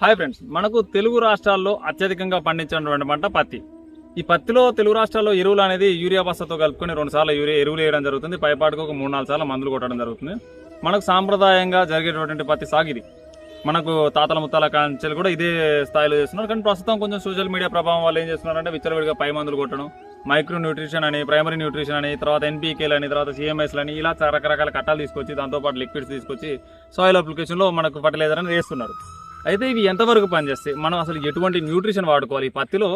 Hi friends మనకు తెలుగు రాష్ట్రాల్లో అత్యధికంగా పండించినటువంటి పంట పత్తి. ఈ పత్తిలో తెలుగు రాష్ట్రాల్లో ఎరువులు అనేది యూరియా బస్తాతో కలుపుకొని రెండు సార్లు యూరియా ఎరువులు వేయడం జరుగుతుంది. పైపాటుకు ఒక మూడు నాలుగు సార్లు మందులు కొట్టడం జరుగుతుంది. మనకు సాంప్రదాయంగా జరిగేటటువంటి పత్తి సాగు ఇది. మనకు తాతల ముత్తాల కాంచెలు కూడా ఇదే స్థాయిలో చేస్తున్నారు. కానీ ప్రస్తుతం కొంచెం సోషల్ మీడియా ప్రభావం వాళ్ళు ఏం చేస్తున్నారంటే విచ్చలవిడిగా పై మందులు కొట్టడం మైక్రో న్యూట్రిషన్ అని ప్రైమరీ న్యూట్రిషన్ అని తర్వాత ఎన్పీకేలు అని తర్వాత సిఎంఎస్లు అని ఇలా రకరకాల కట్టాలు తీసుకొచ్చి దాంతోపాటు లిక్విడ్స్ తీసుకొచ్చి సాయిల్ అప్లికేషన్లో మనకు ఫర్టిలైజర్ అని వేస్తున్నారు. అయితే ఇవి ఎంతవరకు పనిచేస్తాయి? మనం అసలు ఎటువంటి న్యూట్రిషన్ వాడుకోవాలి? ఈ పత్తిలో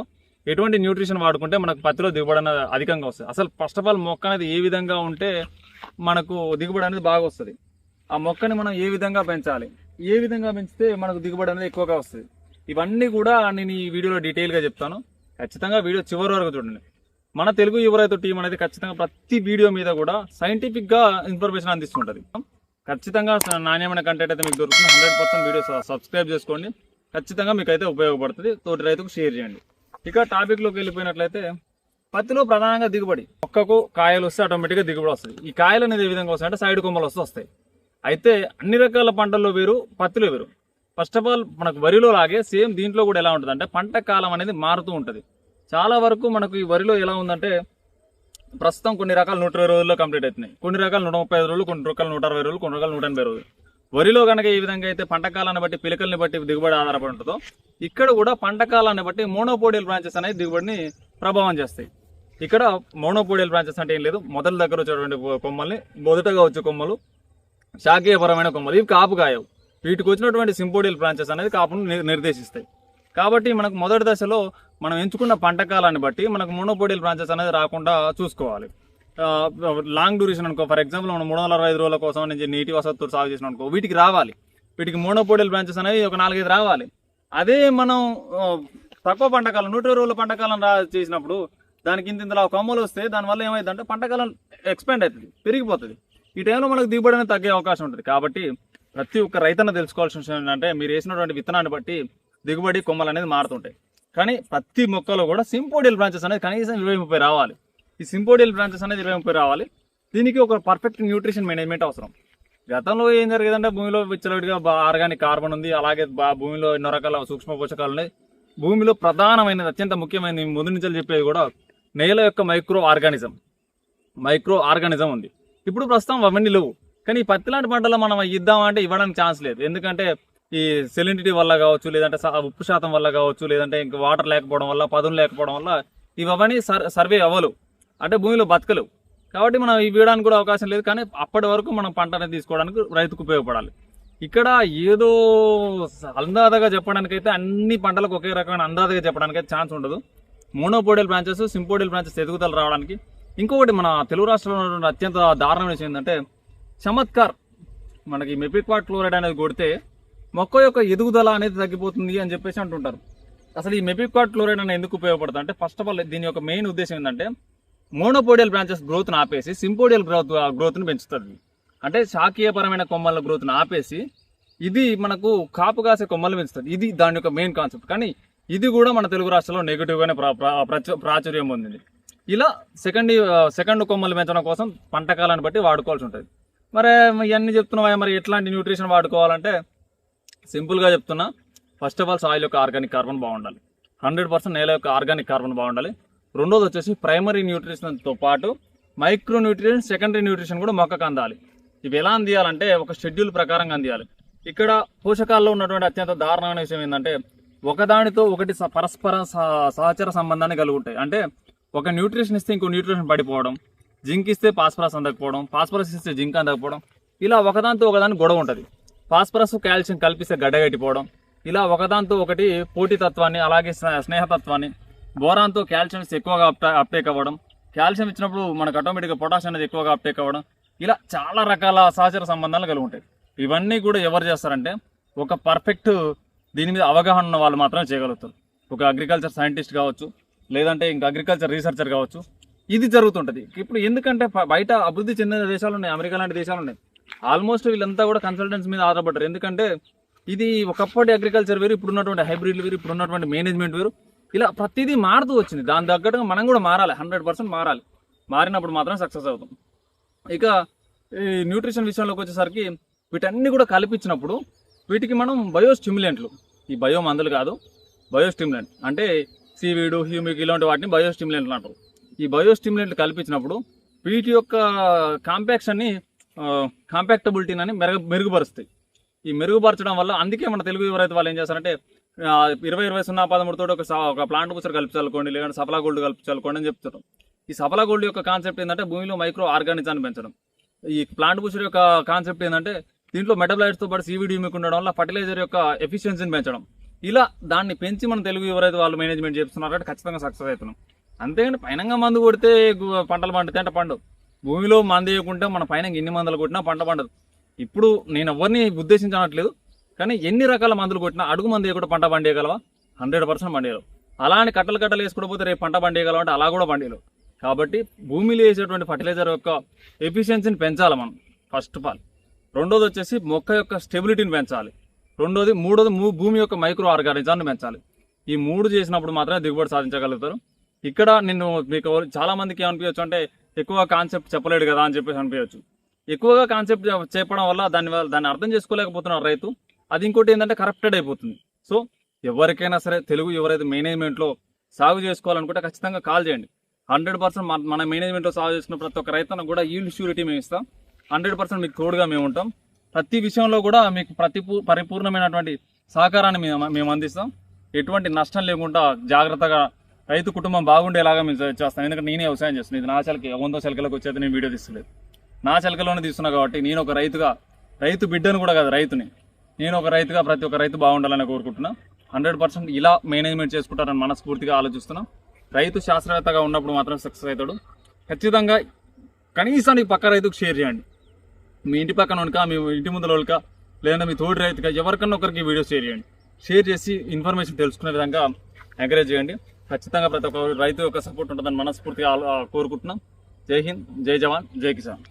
ఎటువంటి న్యూట్రిషన్ వాడుకుంటే మనకు పత్తిలో దిగుబడి అనేది అధికంగా వస్తుంది. అసలు ఫస్ట్ ఆఫ్ ఆల్ మొక్క అనేది ఏ విధంగా ఉంటే మనకు దిగుబడి అనేది బాగా వస్తుంది. ఆ మొక్కని మనం ఏ విధంగా పెంచాలి? ఏ విధంగా పెంచితే మనకు దిగుబడి అనేది ఎక్కువగా వస్తుంది? ఇవన్నీ కూడా నేను ఈ వీడియోలో డీటెయిల్గా చెప్తాను. ఖచ్చితంగా వీడియో చివరి వరకు చూడండి. మన తెలుగు యువ రైతు టీం అనేది ఖచ్చితంగా ప్రతి వీడియో మీద కూడా సైంటిఫిక్గా ఇన్ఫర్మేషన్ అందిస్తుంటుంది. ఖచ్చితంగా నాణ్యమైన కంటెంట్ అయితే మీకు దొరుకుతుంది. హండ్రెడ్ పర్సెంట్ వీడియోస్ సబ్స్క్రైబ్ చేసుకోండి. ఖచ్చితంగా మీకు అయితే ఉపయోగపడుతుంది. తోటి రైతుకు షేర్ చేయండి. ఇక టాపిక్లోకి వెళ్ళిపోయినట్లయితే పత్తిలో ప్రధానంగా దిగుబడి. మొక్కకు కాయలు వస్తే ఆటోమేటిక్గా దిగుబడి వస్తుంది. ఈ కాయలు అనేది ఏ విధంగా వస్తాయంటే సైడ్ కొమ్మలు వస్తూ వస్తాయి. అయితే అన్ని రకాల పంటల్లో వేరు పత్తిలో వేరు. ఫస్ట్ ఆఫ్ ఆల్ మనకు వరిలో లాగే సేమ్ దీంట్లో కూడా ఎలా ఉంటుంది అంటే పంట కాలం అనేది మారుతూ ఉంటుంది. చాలా వరకు మనకు ఈ వరిలో ఎలా ఉందంటే ప్రస్తుతం కొన్ని రకాలు నూట ఇరవై రోజుల్లో కంప్లీట్ అవుతున్నాయి. కొన్ని రకాలు నూట ముప్పై ఐదు రోజులు కొన్ని రకాలు నూట అరవై రోజులు కొన్ని రకాలు నూట ఎనభై రోజులు. వరిలో కనుక ఈ విధంగా అయితే పంట కాలాన్ని బట్టి పిలకల్ని బట్టి దిగుబడి ఆధారపడి ఉంటుందో ఇక్కడ కూడా పంట కాలాన్ని బట్టి మోనోపోడియల్ బ్రాంచెస్ అనేది దిగుబడిని ప్రభావం చేస్తాయి. ఇక్కడ మోనోపోడియల్ బ్రాంచెస్ అంటే ఏం లేదు మొదటి దగ్గర వచ్చేటువంటి కొమ్మల్ని మొదటగా వచ్చే కొమ్మలు శాఖీయపరమైన కొమ్మలు ఇవి కాపు కాయవు వీటికి వచ్చినటువంటి సింపోడియల్ బ్రాంచెస్ అనేది కాపును నిర్దేశిస్తాయి. కాబట్టి మనకు మొదటి దశలో మనం ఎంచుకున్న పంట కాలాన్ని బట్టి మనకు మోనోపోడియల్ బ్రాంచెస్ అనేది రాకుండా చూసుకోవాలి. లాంగ్ డ్యూరేషన్ అనుకో ఫర్ ఎగ్జాంపుల్ మనం మూడు వందల అరవై ఐదు రోజుల కోసం నుంచి నీటి వసతులు సాగు చేసిన అనుకో వీటికి రావాలి. వీటికి మోనోపోడియల్ బ్రాంచెస్ అనేవి ఒక నాలుగైదు రావాలి. అదే మనం తక్కువ పంటకాలం నూట ఇరవై రోజుల పంటకాలం రా చేసినప్పుడు దానికి ఇంత ఇంతలా కొమ్మలు వస్తే దానివల్ల ఏమైందంటే పంటకాలం ఎక్స్పెండ్ అవుతుంది పెరిగిపోతుంది. ఈ టైంలో మనకు దిగుబడి అనేది తగ్గే అవకాశం ఉంటుంది. కాబట్టి ప్రతి ఒక్క రైతన్న తెలుసుకోవాల్సిన విషయం ఏంటంటే మీరు వేసినటువంటి విత్తనాన్ని బట్టి దిగుబడి కొమ్మలు అనేది మారుతుంటాయి. కానీ ప్రతి మొక్కలో కూడా సింపోడియల్ బ్రాంచెస్ అనేది కనీసం ఇరవై ముప్పై రావాలి. ఈ సింపోడియల్ బ్రాంచెస్ అనేది ఇరవై ముప్పై రావాలి. దీనికి ఒక పర్ఫెక్ట్ న్యూట్రిషన్ మేనేజ్మెంట్ అవసరం. గతంలో ఏం జరిగేదంటే భూమిలో విచ్చలవిడిగా ఆర్గానిక్ కార్బన్ ఉంది. అలాగే బా- భూమిలో ఎన్నో రకాల సూక్ష్మ పోషకాలు ఉన్నాయి. భూమిలో ప్రధానమైనది అత్యంత ముఖ్యమైనది ముందు నుంచి చెప్పేది కూడా నేల యొక్క మైక్రో ఆర్గానిజం మైక్రో ఆర్గానిజం ఉంది. ఇప్పుడు ప్రస్తుతం అవన్నీ లేవు. కానీ ఈ పత్తి లాంటి పంటలో మనం ఇద్దామంటే ఇవ్వడానికి ఛాన్స్ లేదు. ఎందుకంటే ఈ సెలినిటీ వల్ల కావచ్చు లేదంటే ఉప్పు శాతం వల్ల కావచ్చు లేదంటే ఇంకా వాటర్ లేకపోవడం వల్ల పదును లేకపోవడం వల్ల ఇవన్నీ సర్వే అవ్వలు. అంటే భూమిలో బతకలు. కాబట్టి మనం ఇవి వేయడానికి కూడా అవకాశం లేదు. కానీ అప్పటి వరకు మనం పంట అనేది తీసుకోవడానికి రైతుకు ఉపయోగపడాలి. ఇక్కడ ఏదో అందాదగా చెప్పడానికైతే అన్ని పంటలకు ఒకే రకమైన అందాదగా చెప్పడానికి ఛాన్స్ ఉండదు. మోనోపోడియల్ బ్రాంచెస్ సింపోడియల్ బ్రాంచెస్ ఎదుగుదల రావడానికి. ఇంకొకటి మన తెలుగు రాష్ట్రంలో అత్యంత దారుణం విషయం ఏంటంటే చమత్కార్. మనకి మెపిక్వాట్ క్లోరైడ్ అనేది కొడితే మొక్క యొక్క ఎదుగుదల అనేది తగ్గిపోతుంది అని చెప్పేసి అంటుంటారు. అసలు ఈ మెపిక్వాట్ క్లోరైడ్ అనేది ఎందుకు ఉపయోగపడుతుంది అంటే ఫస్ట్ ఆఫ్ ఆల్ దీని యొక్క మెయిన్ ఉద్దేశం ఏంటంటే మోనోపోడియల్ బ్రాంచెస్ గ్రోత్ని ఆపేసి సింపోడియల్ గ్రోత్ గ్రోత్ని పెంచుతుంది. అంటే శాఖీయపరమైన కొమ్మల గ్రోత్ని ఆపేసి ఇది మనకు కాపు కాసే కొమ్మలు పెంచుతుంది. ఇది దాని యొక్క మెయిన్ కాన్సెప్ట్ కానీ ఇది కూడా మన తెలుగు రాష్ట్రంలో నెగిటివ్గానే ప్రా ప్రా- ప్రాచుర్యం పొందింది. ఇలా సెకండ్ సెకండ్ కొమ్మలు పెంచడం కోసం పంట కాలాన్ని బట్టి వాడుకోవాల్సి ఉంటుంది. మరి ఇవన్నీ చెప్తున్నావా? మరి ఎట్లాంటి న్యూట్రిషన్ వాడుకోవాలంటే సింపుల్గా చెప్తున్నా. ఫస్ట్ ఆఫ్ ఆల్ సాయిల్ యొక్క ఆర్గానిక్ కార్బన్ బాగుండాలి. హండ్రెడ్ పర్సెంట్ నేల యొక్క ఆర్గానిక్ కార్బన్ బాగుండాలి. రెండోది వచ్చేసి ప్రైమరీ న్యూట్రిషన్తో పాటు మైక్రో న్యూట్రిషన్ సెకండరీ న్యూట్రిషన్ కూడా మొక్కకు అందాలి. ఇవి ఎలా అందియాలంటే ఒక షెడ్యూల్ ప్రకారంగా అందియాలి. ఇక్కడ పోషకాల్లో ఉన్నటువంటి అత్యంత దారుణమైన విషయం ఏంటంటే ఒకదానితో ఒకటి స- పరస్పర సహ- సహచర సంబంధాన్ని కలిగి ఉంటాయి. అంటే ఒక న్యూట్రిషన్ ఇస్తే ఇంకో న్యూట్రిషన్ పడిపోవడం జింక్ ఇస్తే పాస్పరస్ అందకపోవడం పాస్పరస్ ఇస్తే జింక్ అందకపోవడం ఇలా ఒకదానితో ఒకదాని గొడవ ఉంటుంది. ఫాస్ఫరస్ కాల్షియం కల్పిస్తే గడ్డగట్టిపోవడం ఇలా ఒకదాంతో ఒకటి పోటీతత్వాన్ని అలాగే స్నే- స్నేహతత్వాన్ని బోరాన్తో కాల్షియం ఎక్కువగా అప్టేక్ అవ్వడం. కాల్షియం ఇచ్చినప్పుడు మనకు ఆటోమేటిక్గా పొటాషియం అనేది ఎక్కువగా అప్టేక్ అవ్వడం. ఇలా చాలా రకాల సహచర సంబంధాలు కలిగి ఉంటాయి. ఇవన్నీ కూడా ఎవరు చేస్తారంటే ఒక పర్ఫెక్ట్ దీని మీద అవగాహన ఉన్న వాళ్ళు మాత్రమే చేయగలుగుతారు. ఒక అగ్రికల్చర్ సైంటిస్ట్ కావచ్చు లేదంటే ఇంకా అగ్రికల్చర్ రీసెర్చర్ కావచ్చు. ఇది జరుగుతుంటది. ఇప్పుడు ఎందుకంటే బయట అభివృద్ధి చెందిన దేశాలు ఉన్నాయి అమెరికా లాంటి దేశాలు ఉన్నాయి. ఆల్మోస్ట్ వీళ్ళంతా కూడా కన్సల్టెంట్స్ మీద ఆధారపడ్డారు. ఎందుకంటే ఇది ఒకప్పటి అగ్రికల్చర్ వేరు ఇప్పుడు ఉన్నటువంటి హైబ్రిడ్లు వేరు ఇప్పుడు ఉన్నటువంటి మేనేజ్మెంట్ వేరు. ఇలా ప్రతిదీ మారుతూ వచ్చింది. దాని తగ్గట్టుగా మనం కూడా మారాలి. హండ్రెడ్ పర్సెంట్ మారాలి. మారినప్పుడు మాత్రం సక్సెస్ అవుతాం. ఇక ఈ న్యూట్రిషన్ విషయంలోకి వచ్చేసరికి వీటన్ని కూడా కల్పించినప్పుడు వీటికి మనం బయో స్టిమ్యులెంట్లు ఈ బయో మందులు కాదు బయో స్టిమ్యులెంట్ అంటే సీవీడు హ్యూమిక్ ఇలాంటి వాటిని బయో స్టిమ్యులెంట్లు అంటారు. ఈ బయో స్టిమ్యులెంట్లు కల్పించినప్పుడు వీటి యొక్క కాంపాక్షన్ని కాంపాక్టబిలిటీని అని మెరుగు మెరుగుపరుస్తాయి. ఈ మెరుగుపరచడం వల్ల అందుకే మన తెలుగు ఎవరైతే వాళ్ళు ఏం చేస్తారంటే ఇరవై ఇరవై సున్నా పదమూడుతో ఒక సా- ఒక ప్లాంట్ బుసర్ కల్పించాలనుకోండి లేదంటే సఫలా గోల్డ్ కల్పించాలనుకోండి అని చెప్తారు. ఈ సఫలా గోల్డ్ యొక్క కాన్సెప్ట్ ఏంటంటే భూమిలో మైక్రో ఆర్గానిజాన్ని పెంచడం. ఈ ప్లాంట్ బుసర్ యొక్క కాన్సెప్ట్ ఏంటంటే దీంట్లో మెటబలైట్స్తో పాటు సీవీడీ మీకు ఉండడం వల్ల ఫర్టిలైజర్ యొక్క ఎఫిషియన్సీని పెంచడం. ఇలా దాన్ని పెంచి మన తెలుగు ఎవరైతే వాళ్ళు మేనేజ్మెంట్ చేస్తున్నారో ఖచ్చితంగా సక్సెస్ అవుతున్నాం. అంతేగాని పైనంగా మందు కొడితే పంటలు పండుతాయి అంటే పండు భూమిలో మందు మన పైన ఎన్ని మందులు కొట్టినా పంట పండదు. ఇప్పుడు నేను ఎవరిని ఉద్దేశించనట్లేదు కానీ ఎన్ని రకాల మందులు కొట్టినా అడుగు మందు కూడా పంట పండేయగలవా? Hundred percent పండేయలేవు. అలా అని కట్టలు కట్టలు వేసుకుంటూ పోతే రేపు పంట పండియగలవా అంటే అలా కూడా పండేయలేవు. కాబట్టి భూమిలో వేసేటువంటి ఫర్టిలైజర్ యొక్క ఎఫిషియన్సీని పెంచాలి మనం ఫస్ట్ ఆఫ్ ఆల్ రెండోది వచ్చేసి మొక్క యొక్క స్టెబిలిటీని పెంచాలి. రెండోది మూడోది మూ- భూమి యొక్క మైక్రో ఆర్గానిజాన్ని పెంచాలి. ఈ మూడు చేసినప్పుడు మాత్రమే దిగుబడి సాధించగలుగుతారు. ఇక్కడ నేను మీకు చాలామందికి ఏమనిపించచ్చు అంటే ఎక్కువ కాన్సెప్ట్ చెప్పలేడు కదా అని చెప్పేసి అనిపించవచ్చు ఎక్కువగా కాన్సెప్ట్ చెప్పడం వల్ల దాని వల్ల దాన్ని అర్థం చేసుకోలేకపోతున్నారు రైతు. అది ఇంకోటి ఏంటంటే కరప్టెడ్ అయిపోతుంది. సో ఎవరికైనా సరే తెలుగు ఎవరైతే మేనేజ్మెంట్లో సాగు చేసుకోవాలనుకుంటే ఖచ్చితంగా కాల్ చేయండి. హండ్రెడ్ పర్సెంట్ మన మేనేజ్మెంట్లో సాగు చేసిన ప్రతి ఒక్క రైతును కూడా ఈల్డ్ షూరిటీ మేము ఇస్తాం. హండ్రెడ్ పర్సెంట్ మీకు తోడుగా మేము ఉంటాం. ప్రతి విషయంలో కూడా మీకు ప్రతి పరిపూర్ణమైనటువంటి సహకారాన్ని మేము మేము అందిస్తాం. ఎటువంటి నష్టం లేకుండా జాగ్రత్తగా రైతు కుటుంబం బాగుండేలాగా మేము చే- చేస్తాం. ఎందుకంటే నేనే వ్యవసాయం చేస్తున్నాను ఇది నా చెలకి వంద చెలకలకు వచ్చేది నేను వీడియో తీస్తలేదు. నా చెలకలోనే తీస్తున్నా కాబట్టి నేను ఒక రైతుగా రైతు బిడ్డను కూడా కాదు రైతుని. నేను ఒక రైతుగా ప్రతి ఒక్క రైతు బాగుండాలని కోరుకుంటున్నా. హండ్రెడ్ పర్సెంట్ ఇలా మేనేజ్మెంట్ చేసుకుంటారని మనస్ఫూర్తిగా ఆలోచిస్తున్నాం. రైతు శాస్త్రవేత్తగా ఉన్నప్పుడు మాత్రం సక్సెస్ అవుతాడు. ఖచ్చితంగా కనీసానికి పక్క రైతుకు షేర్ చేయండి. మీ ఇంటి పక్కన ఉనక మీ ఇంటి ముందర ఉనక లేదంటే మీ తోటి రైతుగా ఎవరికన్నా ఒకరికి వీడియో షేర్ చేయండి. షేర్ చేసి ఇన్ఫర్మేషన్ తెలుసుకునే విధంగా ఎంకరేజ్ చేయండి. ఖచ్చితంగా ప్రతి ఒక్క రైతు యొక్క సపోర్ట్ ఉంటుందని మనస్ఫూర్తిగా కోరుకుంటున్నాం. జై హింద్ జై జవాన్ జై కిసాన్.